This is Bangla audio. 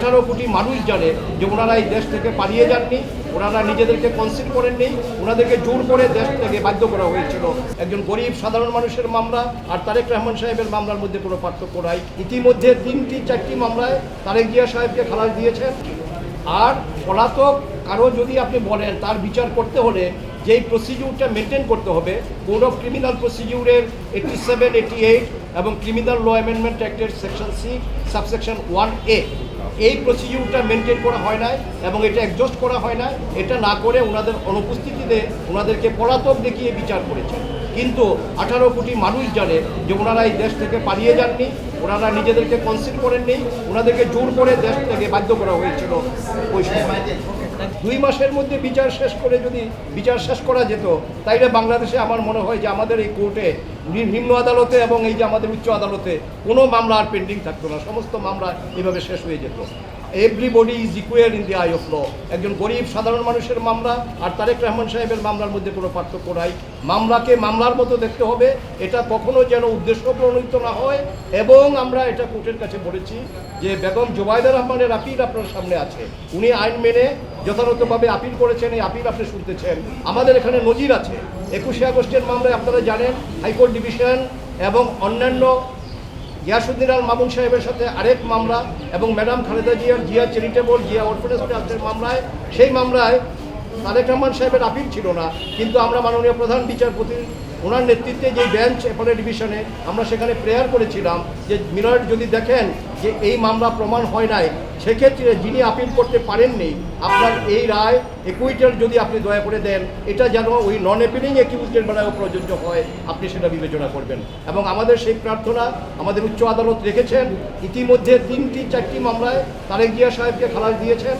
আঠারো কোটি মানুষ জানে যে ওনারা এই দেশ থেকে পালিয়ে যাননি, ওনারা নিজেদেরকে কনসিড করেননি, ওনাদেরকে জোর করে দেশ থেকে বাধ্য করা হয়েছিল। একজন গরিব, সাধারণ মানুষের মামলা আর তারেক রহমান সাহেবের মামলার মধ্যে কোনো পার্থক্য নাই। ইতিমধ্যে তিনটি, চারটি মামলায় তারেক জিয়া সাহেবকে খালাস দিয়েছেন। আর পলাতক কারও যদি আপনি বলেন তার বিচার করতে হলে যেই প্রসিডিউরটা মেনটেন করতে হবে কোড অফ ক্রিমিনাল প্রসিডিউরের এইটি সেভেন এইটি এইট এবং criminal law amendment অ্যাক্টের section C subsection one A এই প্রসিডিউরটা মেনটেন করা হয় নাই এবং এটা অ্যাডজাস্ট করা হয় না এটা না করে ওনাদের অনুপস্থিতিতে ওনাদেরকে পলাতক দেখিয়ে বিচার করেছেন। কিন্তু আঠারো কোটি মানুষ জানে যে ওনারা এই দেশ থেকে পালিয়ে যাননি, ওনারা নিজেদেরকে কনসিড করেননি, ওনাদেরকে জোর করে দেশ থেকে বাধ্য করা হয়েছিল ওই সময়। দুই মাসের মধ্যে বিচার শেষ করে যদি বিচার শেষ করা যেত, তাইলে বাংলাদেশে আমার মনে হয় যে আমাদের এই কোর্টে নিম্ন আদালতে এবং এই যে আমাদের উচ্চ আদালতে কোনো মামলা আর পেন্ডিং থাকতো না। সমস্ত মামলা এভাবে শেষ হয়ে যেত। Everybody is equal in the eye of law একজন গরিব, সাধারণ মানুষের মামলা আর তারেক রহমান সাহেবের মামলার মধ্যে কোনো পার্থক্য নাই। মামলাকে মামলার মতো দেখতে হবে, এটা কখনো যেন উদ্দেশ্য প্রণীত না হয় এবং আমরা এটা কোর্টের কাছে বলেছি যে বেগম জোবায়দা রহমানের আপিল আপনার সামনে আছে। উনি আইন মেনে যথাযথভাবে আপিল করেছেন, এই আপিল আপনি শুনতেছেন। আমাদের এখানে নজির আছে। একুশে আগস্টের মামলায় আপনারা জানেন, হাইকোর্ট ডিভিশন এবং অন্যান্য গিয়াসুদ্দিন আল মামুন সাহেবের সাথে আরেক মামলা এবং ম্যাডাম খালেদা জিয়ার জিয়া চ্যারিটেবল জিয়া অরফেনেজ ট্রাস্টের মামলায়, সেই মামলায় তারেক রহমান সাহেবের আপিল ছিল না, কিন্তু আমরা মাননীয় প্রধান বিচারপতি, ওনার নেতৃত্বে যে বেঞ্চ এপলে ডিভিশনে আমরা সেখানে প্রেয়ার করেছিলাম যে মিলর যদি দেখেন যে এই মামলা প্রমাণ হয় নাই সেক্ষেত্রে যিনি আপিল করতে পারেননি, আপনার এই রায় একুইটার যদি আপনি দয়া করে দেন, এটা যেন ওই নন অ্যাপিলিং একিউটের বেলায়ও প্রযোজ্য হয়, আপনি সেটা বিবেচনা করবেন। এবং আমাদের সেই প্রার্থনা আমাদের উচ্চ আদালত রেখেছেন। ইতিমধ্যে তিনটি, চারটি মামলায় তারেক জিয়া সাহেবকে খালাস দিয়েছেন।